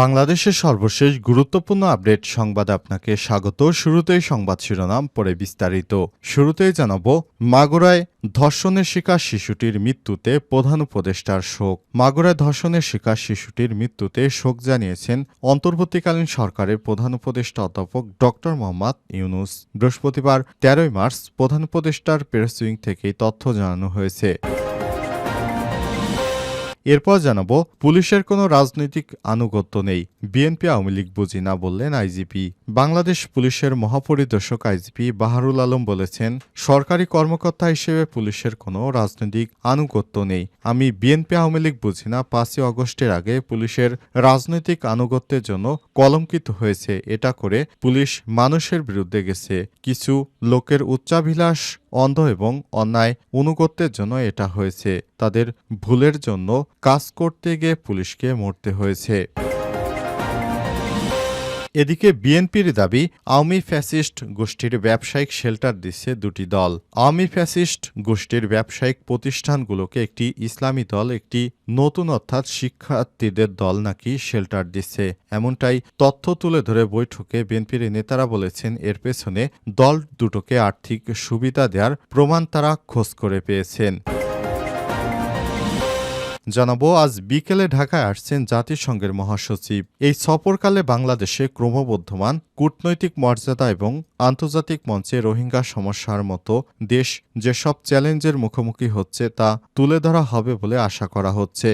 বাংলাদেশের সর্বশেষ গুরুত্বপূর্ণ আপডেট সংবাদ আপনাকে স্বাগত। শুরুতেই সংবাদ শিরোনাম, পরে বিস্তারিত। শুরুতেই জানাব, মাগুরায় ধর্ষণের শিকার শিশুটির মৃত্যুতে প্রধান উপদেষ্টার শোক। মাগুরায় ধর্ষণের শিকার শিশুটির মৃত্যুতে শোক জানিয়েছেন অন্তর্বর্তীকালীন সরকারের প্রধান উপদেষ্টা অধ্যাপক ড মোহাম্মদ ইউনুস। বৃহস্পতিবার তেরোই মার্চ প্রধান উপদেষ্টার প্রেস উইং থেকে তথ্য জানানো হয়েছে। এরপর জানাব, পুলিশের কোনো রাজনৈতিক আনুগত্য নেই। বিএনপি আওয়ামী লীগ বুঝি না বললেন আইজিপি। বাংলাদেশ পুলিশের মহাপরিদর্শক আইজিপি বাহারুল আলম বলেছেন, সরকারি কর্মকর্তা হিসেবে পুলিশের কোনো রাজনৈতিক আনুগত্য নেই। আমি বিএনপি আওয়ামী লীগ বুঝি না, পাঁচই অগস্টের আগে পুলিশের রাজনৈতিক আনুগত্যের জন্য কলঙ্কিত হয়েছে। এটা করে পুলিশ মানুষের বিরুদ্ধে গেছে। কিছু লোকের উচ্চাভিলাষ অন্ধ এবং অন্যায় অনুগত্যের জন্য এটা হয়েছে। তাদের ভুলের জন্য কাজ করতে গিয়ে পুলিশকে মরতে হয়েছে। এদিকে বিএনপির দাবি, আওয়ামী ফ্যাসিস্ট গোষ্ঠীর ব্যবসায়িক শেল্টার দিচ্ছে দুটি দল। আওয়ামী ফ্যাসিস্ট গোষ্ঠীর ব্যবসায়িক প্রতিষ্ঠানগুলোকে একটি ইসলামী দল, একটি নতুন অর্থাৎ শিক্ষার্থীদের দল নাকি শেল্টার দিচ্ছে। এমনটাই তথ্য তুলে ধরে বৈঠকে বিএনপির নেতারা বলেছেন, এর পেছনে দল দুটোকে আর্থিক সুবিধা দেওয়ার প্রমাণ তারা খোঁজ করে পেয়েছেন। জানাব, আজ বিকেলে ঢাকায় আসছেন জাতিসংঘের মহাসচিব। এই সফরকালে বাংলাদেশে ক্রমবর্ধমান কূটনৈতিক মর্যাদা এবং আন্তর্জাতিক মঞ্চে রোহিঙ্গা সমস্যার মতো দেশ যেসব চ্যালেঞ্জের মুখোমুখি হচ্ছে তা তুলে ধরা হবে বলে আশা করা হচ্ছে।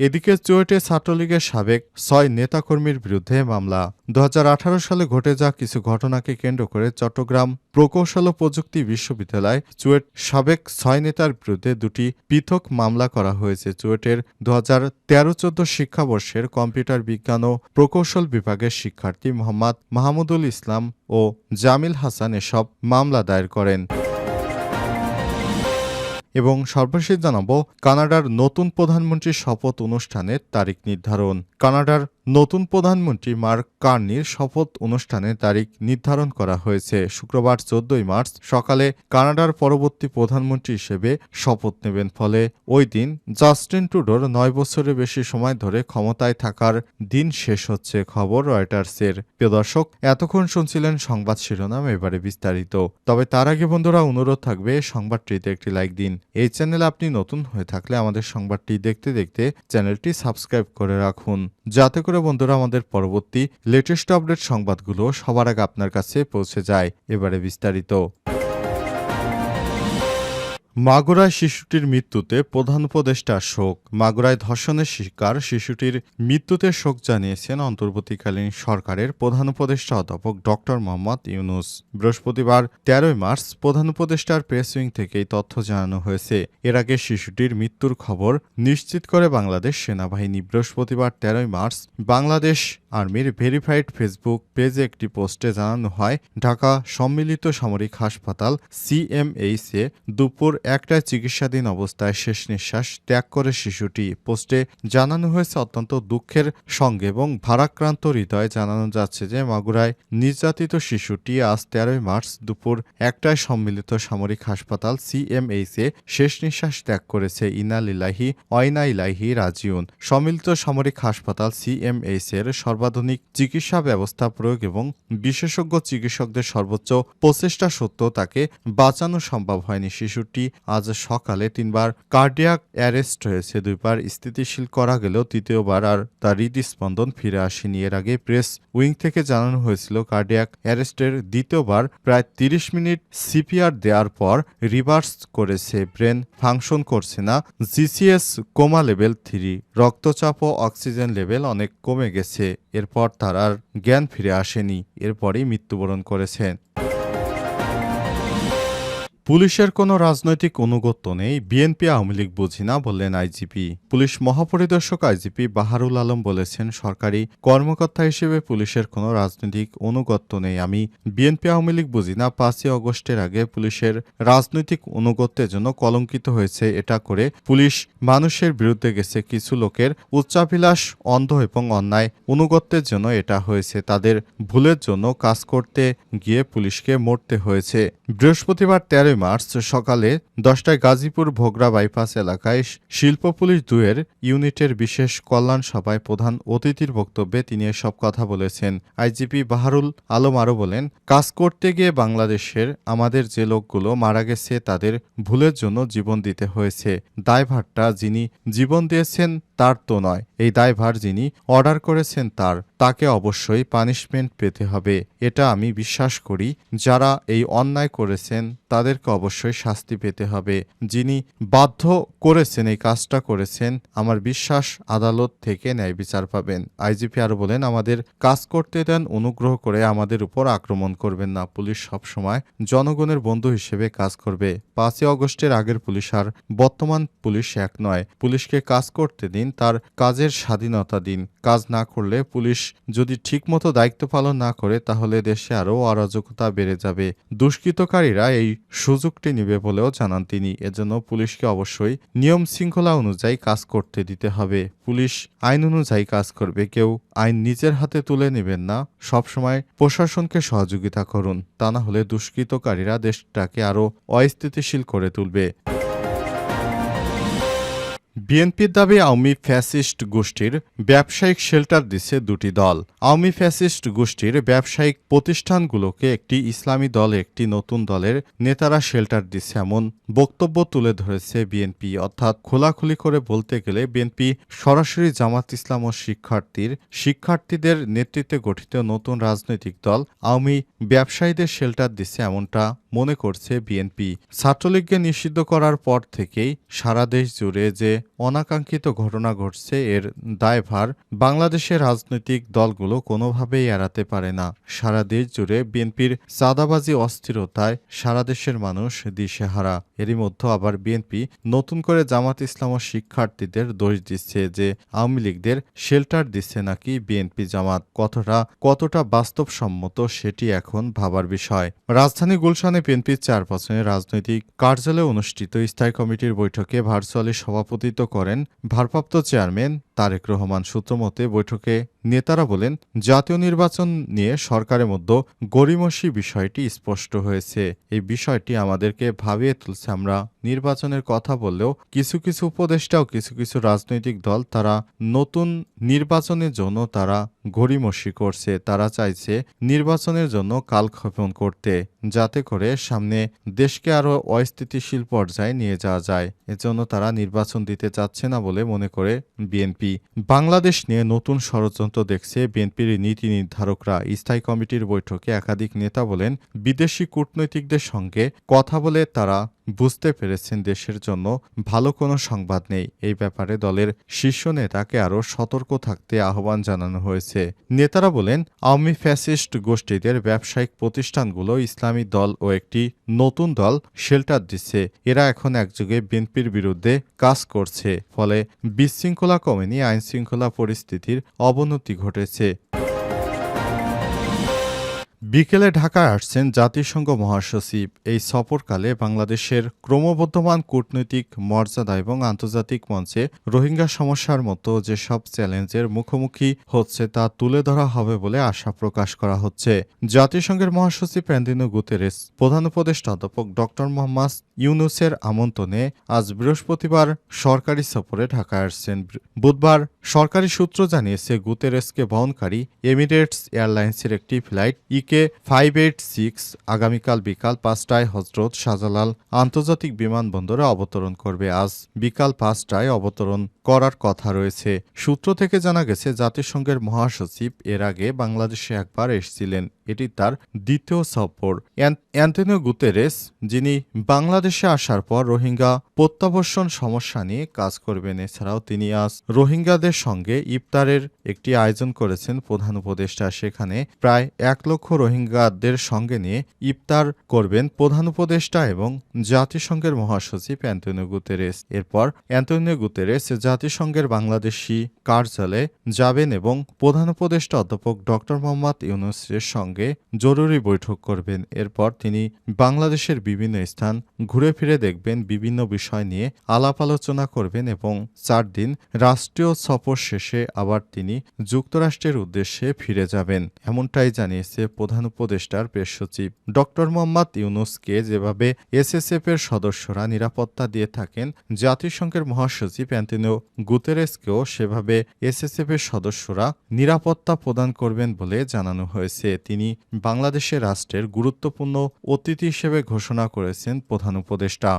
এদিকে চুয়েটে ছাত্রলীগের সাবেক ছয় নেতাকর্মীর বিরুদ্ধে মামলা। দু হাজার আঠারো সালে ঘটে যাওয়া কিছু ঘটনাকে কেন্দ্র করে চট্টগ্রাম প্রকৌশল ও প্রযুক্তি বিশ্ববিদ্যালয় চুয়েট সাবেক ছয় নেতার বিরুদ্ধে দুটি পৃথক মামলা করা হয়েছে। চুয়েটের দু হাজার তেরো চোদ্দ শিক্ষাবর্ষের কম্পিউটার বিজ্ঞান ও প্রকৌশল বিভাগের শিক্ষার্থী মোহাম্মদ মাহমুদুল ইসলাম ও জামিল হাসান এসব মামলা দায়ের করেন। এবং সর্বশেষ জানাব কানাডার নতুন প্রধানমন্ত্রীর শপথ অনুষ্ঠানের তারিখ নির্ধারণ। কানাডার নতুন প্রধানমন্ত্রী মার্ক কার্নির শপথ অনুষ্ঠানের তারিখ নির্ধারণ করা হয়েছে। শুক্রবার চোদ্দই মার্চ সকালে কানাডার পরবর্তী প্রধানমন্ত্রী হিসেবে শপথ নেবেন। ফলে ওই দিন জাস্টিন ট্রুডোর নয় বছরের বেশি সময় ধরে ক্ষমতায় থাকার দিন শেষ হচ্ছে খবর রয়টার্সের। প্রিয় দর্শক, এতক্ষণ শুনছিলেন সংবাদ শিরোনাম এবারে বিস্তারিত। তবে তার আগে বন্ধুরা, অনুরোধ থাকবে সংবাদটিতে একটি লাইক দিন। এই চ্যানেল আপনি নতুন হয়ে থাকলে আমাদের সংবাদটি দেখতে দেখতে চ্যানেলটি সাবস্ক্রাইব করে রাখুন। যাতে করে বন্ধুরা আমাদের পরবর্তী লেটেস্ট আপডেট সংবাদগুলো সবার আগে আপনার কাছে পৌঁছে যায়। এবারে বিস্তারিত। মাগুরায় শিশুটির মৃত্যুতে প্রধান উপদেষ্টার শোক। মাগুরায় ধর্ষণের শিকার শিশুটির মৃত্যুতে শোক জানিয়েছেন অন্তর্বর্তীকালীন সরকারের প্রধান উপদেষ্টা অধ্যাপক ড মোহাম্মদ ইউনুস। বৃহস্পতিবার তেরোই মার্চ প্রধান উপদেষ্টার প্রেস উইং থেকে এই তথ্য জানানো হয়েছে। এর আগে শিশুটির মৃত্যুর খবর নিশ্চিত করে বাংলাদেশ সেনাবাহিনী বৃহস্পতিবার তেরোই মার্চ বাংলাদেশ আর্মির ভেরিফাইড ফেসবুক পেজে একটি পোস্টে জানানো হয়, ঢাকা সম্মিলিত সামরিক হাসপাতাল সিএমএইচ এ দুপুর একটায় চিকিৎসাধীন অবস্থায় শেষ নিঃশ্বাস ত্যাগ করে শিশুটি। পোস্টে জানানো হয়েছে, অত্যন্ত দুঃখের সঙ্গে এবং ভারাক্রান্ত হৃদয়ে জানানো যাচ্ছে যে, মাগুরায় নির্যাতিত শিশুটি আজ তেরোই মার্চ দুপুর একটায় সম্মিলিত সামরিক হাসপাতাল সিএমএইচ শেষ নিঃশ্বাস ত্যাগ করেছে। ইনালিলাহি অয়নাইলাহি রাজিউন। সম্মিলিত সামরিক হাসপাতাল সিএমএইচ এর সর্বাধুনিক চিকিৎসা ব্যবস্থা প্রয়োগ এবং বিশেষজ্ঞ চিকিৎসকদের সর্বোচ্চ প্রচেষ্টা সত্ত্বেও তাকে বাঁচানো সম্ভব হয়নি। শিশুটি আজ সকালে তিনবার কার্ডিয়াক অ্যারেস্ট হয়েছে। দুইবার স্থিতিশীল করা গেলেও তৃতীয়বার আর তার হৃদস্পন্দন ফিরে আসেনি। এর আগে প্রেস উইং থেকে জানানো হয়েছিল, কার্ডিয়াক অ্যারেস্টের দ্বিতীয়বার প্রায় তিরিশ মিনিট সিপিআর দেওয়ার পর রিভার্স করেছে, ব্রেন ফাংশন করছে না। জিসিএস কোমা লেভেল থ্রি, রক্তচাপ ও অক্সিজেন লেভেল অনেক কমে গেছে। এরপর তার আর জ্ঞান ফিরে আসেনি। এরপরই মৃত্যুবরণ করেছেন। পুলিশের কোনো রাজনৈতিক অনুগত্য নেই, বিএনপি আওয়ামী লীগ বুঝি না বললেন আইজিপি। পুলিশ মহাপরিদর্শক আইজিপি বাহারুল আলম বলেছেন, সরকারি কর্মকর্তা হিসেবে পুলিশের কোনো রাজনৈতিক অনুগত্য নেই। আমি বিএনপি আওয়ামী লীগ বুঝি না, পাঁচই অগস্টের আগে পুলিশের রাজনৈতিক অনুগত্যের জন্য কলঙ্কিত হয়েছে। এটা করে পুলিশ মানুষের বিরুদ্ধে গেছে, কিছু লোকের উচ্চাভিলাষ, অন্ধ এবং অন্যায় অনুগত্যের জন্য এটা হয়েছে। তাদের ভুলের জন্য কাজ করতে গিয়ে পুলিশকে মরতে হয়েছে। বৃহস্পতিবার তেরোই মার্চ সকালে দশটায় গাজীপুর ভোগড়া বাইপাস এলাকায় শিল্প পুলিশ দুয়ের ইউনিটের বিশেষ কল্যাণ সভায় প্রধান অতিথির বক্তব্যে তিনি এসব কথা বলেছেন। আইজিপি বাহারুল আলম আরও বলেন, কাজ করতে গিয়ে বাংলাদেশের আমাদের যে লোকগুলো মারা গেছে তাদের ভুলের জন্য জীবন দিতে হয়েছে। দায়ভারটা যিনি জীবন দিয়েছেন তার তো নয়, এই দায়ভার যিনি অর্ডার করেছেন তার। তাকে অবশ্যই পানিশমেন্ট পেতে হবে। এটা আমি বিশ্বাস করি। যারা এই অন্যায় করেছেন, তাদেরকে অবশ্যই শাস্তি পেতে হবে। যিনি বাধ্য করেছেন এই কাজটা করেছেন, আমার বিশ্বাস আদালত থেকে ন্যায় বিচার পাবেন। আইজিপি আরও বলেন, আমাদের কাজ করতে দেন, অনুগ্রহ করে আমাদের উপর আক্রমণ করবেন না। পুলিশ সবসময় জনগণের বন্ধু হিসেবে কাজ করবে। পাঁচই অগস্টের আগের পুলিশ আর, বর্তমান পুলিশ এক নয়। পুলিশকে কাজ করতে দিন, তার কাজের স্বাধীনতা দিন। কাজ না করলে পুলিশ যদি ঠিকমতো দায়িত্ব পালন না করে, তাহলে দেশে আরও অরাজকতা বেড়ে যাবে। দুষ্কৃতকারীরা এই সুযোগটি নেবে বলেও জানান তিনি। এজন্য পুলিশকে অবশ্যই নিয়ম শৃঙ্খলা অনুযায়ী কাজ করতে দিতে হবে। পুলিশ আইন অনুযায়ী কাজ করবে। কেউ আইন নিজের হাতে তুলে নেবেন না। সবসময় প্রশাসনকে সহযোগিতা করুন। তা না হলে দুষ্কৃতকারীরা দেশটাকে আরও অস্থিতিশীল করে তুলবে। বিএনপির দাবি আওয়ামী ফ্যাসিস্ট গোষ্ঠীর ব্যবসায়িক শেল্টার দিচ্ছে দুটি দল। আওয়ামী ফ্যাসিস্ট গোষ্ঠীর ব্যবসায়িক প্রতিষ্ঠানগুলোকে একটি ইসলামী দল একটি নতুন দলের নেতারা শেল্টার দিচ্ছে এমন বক্তব্য তুলে ধরেছে বিএনপি। অর্থাৎ খোলাখুলি করে বলতে গেলে বিএনপি সরাসরি জামাত ইসলাম ও শিক্ষার্থীর, শিক্ষার্থীদের নেতৃত্বে গঠিত নতুন রাজনৈতিক দল আওয়ামী ব্যবসায়ীদের শেল্টার দিচ্ছে এমনটা মনে করছে বিএনপি ছাত্রলীগকে নিষিদ্ধ করার পর থেকেই সারা দেশ জুড়ে যে অনাকাঙ্ক্ষিত ঘটনা ঘটছে, এর দায়ভার বাংলাদেশের রাজনৈতিক দলগুলো কোনোভাবেই এড়াতে পারে না। সারা দেশ জুড়ে বিএনপির চাঁদাবাজি অস্থিরতায় সারা দেশের মানুষ দিশেহারা। এরই মধ্যে আবার বিএনপি নতুন করে জামাত ইসলাম শিক্ষার্থীদের দোষ দিচ্ছে যে আওয়ামী লীগদের শেল্টার দিচ্ছে নাকি বিএনপি জামাত। কতটা কতটা বাস্তবসম্মত সেটি এখন ভাবার বিষয়। রাজধানী গুলশানে বিএনপির বছরের রাজনৈতিক কার্যালয়ে অনুষ্ঠিত স্থায়ী কমিটির বৈঠকে ভার্চুয়ালি সভাপতিত্ব করেন ভারপ্রাপ্ত চেয়ারম্যান তারেক রহমান। সূত্রমতে বৈঠকে নেতারা বলেন, জাতীয় নির্বাচন নিয়ে সরকারের মধ্যে গরিমসি বিষয়টি স্পষ্ট হয়েছে। এই বিষয়টি আমাদেরকে ভাবিয়ে তুলছে। আমরা নির্বাচনের কথা বললেও কিছু কিছু উপদেষ্টাও কিছু কিছু রাজনৈতিক দল তারা নতুন নির্বাচনের জন্য তারা গরিমসি করছে। তারা চাইছে নির্বাচনের জন্য কালক্ষেপণ করতে, যাতে করে সামনে দেশকে আরও অস্থিতিশীল পর্যায়ে নিয়ে যাওয়া যায়। এজন্য তারা নির্বাচন দিতে চাচ্ছে না বলে মনে করে বিএনপি। বাংলাদেশ নিয়ে নতুন ষড়যন্ত্র দেখছে বিএনপির নীতি নির্ধারকরা। স্থায়ী কমিটির বৈঠকে একাধিক নেতা বলেন, বিদেশি কূটনৈতিকদের সঙ্গে কথা বলে তারা বুঝতে পেরেছেন দেশের জন্য ভালো কোনো সংবাদ নেই। এই ব্যাপারে দলের শীর্ষ নেতাকে আরও সতর্ক থাকতে আহ্বান জানানো হয়েছে। নেতারা বলেন, আওয়ামী ফ্যাসিস্ট গোষ্ঠীদের ব্যবসায়িক প্রতিষ্ঠানগুলো ইসলামী দল ও একটি নতুন দল শেল্টার দিচ্ছে। এরা এখন একযোগে বিএনপির বিরুদ্ধে কাজ করছে। ফলে বিশৃঙ্খলা কমেনি, আইনশৃঙ্খলা পরিস্থিতির অবনতি ঘটেছে। বিকেলে ঢাকায় আসছেন জাতিসংঘ মহাসচিব। এই সফরকালে বাংলাদেশের ক্রমবর্ধমান কূটনৈতিক মর্যাদা এবং আন্তর্জাতিক মঞ্চে রোহিঙ্গা সমস্যার মতো যেসব চ্যালেঞ্জের মুখোমুখি হচ্ছে তা তুলে ধরা হবে বলে আশা প্রকাশ করা হচ্ছে। জাতিসংঘের মহাসচিব অ্যান্দিনো গুতেরেস, প্রধান উপদেষ্টা অধ্যাপক ডক্টর মোহাম্মদ ইউনুসের আমন্ত্রণে আজ বৃহস্পতিবার সরকারি সফরে ঢাকায় আসছেন। বুধবার সরকারি সূত্র জানিয়েছে, গুতেরেসকে বহনকারী এমিরেটস এয়ারলাইন্সের একটি flight EK five eight six আগামীকাল বিকাল পাঁচটায় হজরত শাহজালাল আন্তর্জাতিক বিমানবন্দরে অবতরণ করবে। আজ বিকাল পাঁচটায় অবতরণ করার কথা রয়েছে। সূত্র থেকে জানা গেছে, জাতিসংঘের মহাসচিব এর আগে বাংলাদেশে একবার এসেছিলেন। এটি তার দ্বিতীয় সফর। অ্যান- অ্যান্টনিও গুতেরেস, যিনি বাংলাদেশে আসার পর রোহিঙ্গা প্রত্যাবর্ষণ সমস্যা নিয়ে কাজ করবেন, এছাড়াও তিনি আজ রোহিঙ্গাদের সঙ্গে ইফতারের একটি আয়োজন করেছেন প্রধান উপদেষ্টা। সেখানে প্রায় এক লক্ষ রোহিঙ্গাদের সঙ্গে নিয়ে ইফতার করবেন প্রধান উপদেষ্টা এবং জাতিসংঘের মহাসচিব অ্যান্টনিও গুতেরেস। এরপর অ্যান্টনিও গুতেরেস জাতিসংঘের বাংলাদেশি কার্যালয়ে যাবেন এবং প্রধান উপদেষ্টা অধ্যাপক ডক্টর মোহাম্মদ ইউনুসের সঙ্গে জরুরি বৈঠক করবেন। এরপর তিনি বাংলাদেশের বিভিন্ন স্থান ঘুরে ফিরে দেখবেন, বিভিন্ন বিষয় নিয়ে আলাপ আলোচনা করবেন এবং চার দিন রাষ্ট্রীয় সফর শেষে আবার তিনি যুক্তরাষ্ট্রের উদ্দেশ্যে ফিরে যাবেন। এমনটাই জানিয়েছে প্রধান উপদেষ্টার প্রেস সচিব। ডক্টর মোহাম্মদ ইউনুসকে যেভাবে এসএসএফ এর সদস্যরা নিরাপত্তা দিয়ে থাকেন, জাতিসংঘের মহাসচিব অ্যান্টনিও গুতেরেসকেও সেভাবে এসএসএফ এর সদস্যরা নিরাপত্তা প্রদান করবেন বলে জানানো হয়েছে। তিনি বাংলাদেশের রাষ্ট্রের গুরুত্বপূর্ণ অতিথি হিসেবে ঘোষণা করেছেন প্রধান উপদেষ্টা।